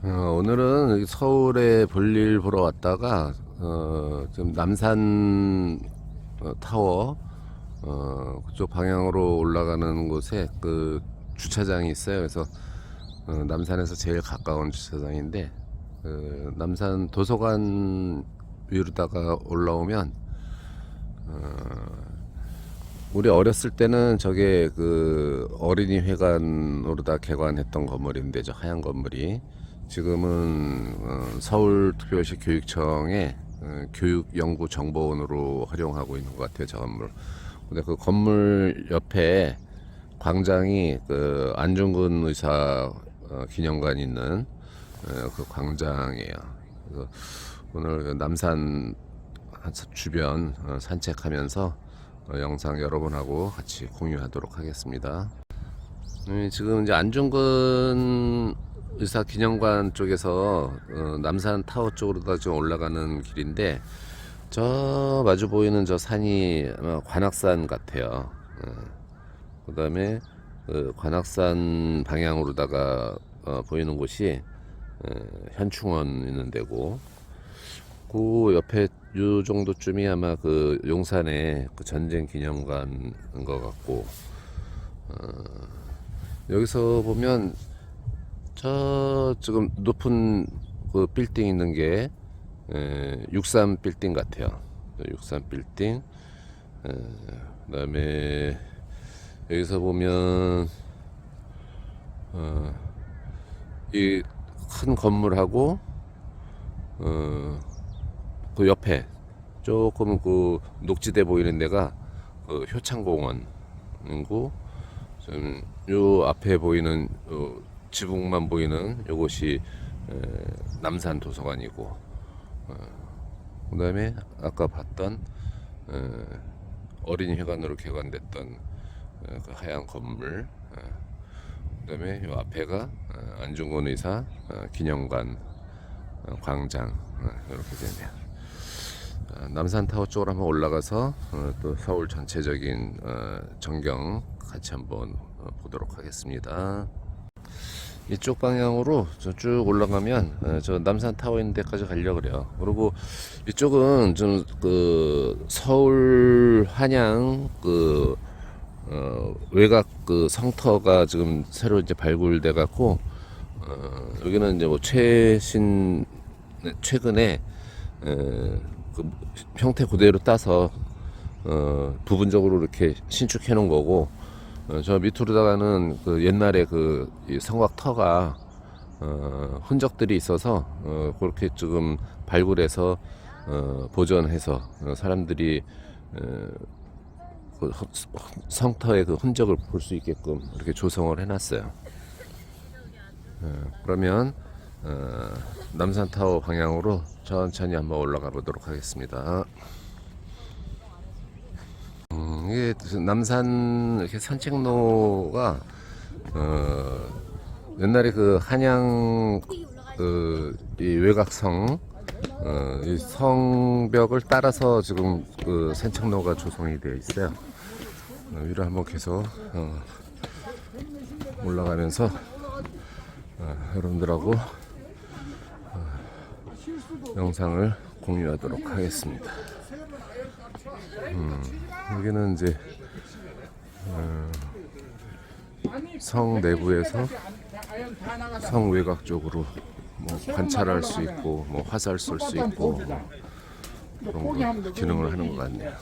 어, 오늘은 서울에 볼일 보러 왔다가 어, 좀 남산 어, 타워 어, 그쪽 방향으로 올라가는 곳에 그 주차장이 있어요. 그래서 어, 남산에서 제일 가까운 주차장인데 그 남산 도서관 위로다가 올라오면 어, 우리 어렸을 때는 저게 그 어린이 회관으로 다 개관했던 건물인데 저 하얀 건물이 지금은 어, 서울특별시 교육청의 어, 교육연구정보원으로 활용하고 있는 것 같아요 저 건물. 근데 그 건물 옆에 광장이 그 안중근 의사 어, 기념관 있는 어, 그 광장이에요. 그래서 오늘 그 남산 주변 어, 산책하면서 어, 영상 여러분하고 같이 공유하도록 하겠습니다. 음, 지금 이제 안중근 의사 기념관 쪽에서 어, 남산 타워 쪽으로 좀 올라가는 길인데 저 마주 보이는 저 산이 아마 관악산 같아요. 그 다음에 그 관악산 방향으로다가 어, 보이는 곳이 어, 현충원 있는 데고 그 옆에 요 정도쯤이 아마 그 용산의 그 전쟁 기념관인 것 같고 어, 여기서 보면 저 지금 높은 그 빌딩 있는 게 에, 63 빌딩 같아요. 63 빌딩. 에, 그다음에 여기서 보면 어, 이 큰 건물하고 어, 그 옆에 조금 그 녹지돼 보이는 데가 그 효창공원이고 지금 요 앞에 보이는 요 지붕만 보이는 에, 남산 도서관이고 어, 그다음에 아까 봤던 에, 어린이 회관으로 개관됐던 에, 그 하얀 건물 에, 그다음에 요 앞에가 어, 안중근 의사 어, 기념관 어, 광장 어, 이렇게 되네요. 어, 남산 타워 쪽으로 한번 올라가서 어, 또 서울 전체적인 어, 전경 같이 한번 어, 보도록 하겠습니다. 이쪽 방향으로 저쭉 올라가면 어, 저 남산 타워 있는 데까지 가려고 그래요. 그리고 이쪽은 좀 그 서울 한양 그 어, 외곽 그 성터가 지금 새로 이제 발굴돼 갖고 어, 여기는 이제 뭐 최신 네, 최근에 에, 그 형태 그대로 따서 어, 부분적으로 이렇게 신축해 놓은 거고 어, 저 밑으로다가는 그 옛날에 그이 성곽 터가 어, 흔적들이 있어서 어, 그렇게 지금 발굴해서 어, 보존해서 어, 사람들이 어, 그 허- 성터의 그 흔적을 볼 수 있게끔 이렇게 조성을 해놨어요. 어, 그러면 어, 남산타워 방향으로 천천히 한번 올라가 보도록 하겠습니다. 음, 이게 남산 이렇게 산책로가 어, 옛날에 그 한양 그이 외곽성 어, 이 성벽을 따라서 지금 그 산책로가 조성이 되어 있어요. 어, 위로 한번 계속 어, 올라가면서 어, 여러분들하고 어, 영상을 공유하도록 하겠습니다. 음, 여기는 이제 어, 성 내부에서 성 외곽 쪽으로 뭐 관찰할 수 있고 뭐 화살 쏠 수 있고 뭐 그런 거 기능을 하는 것 같네요.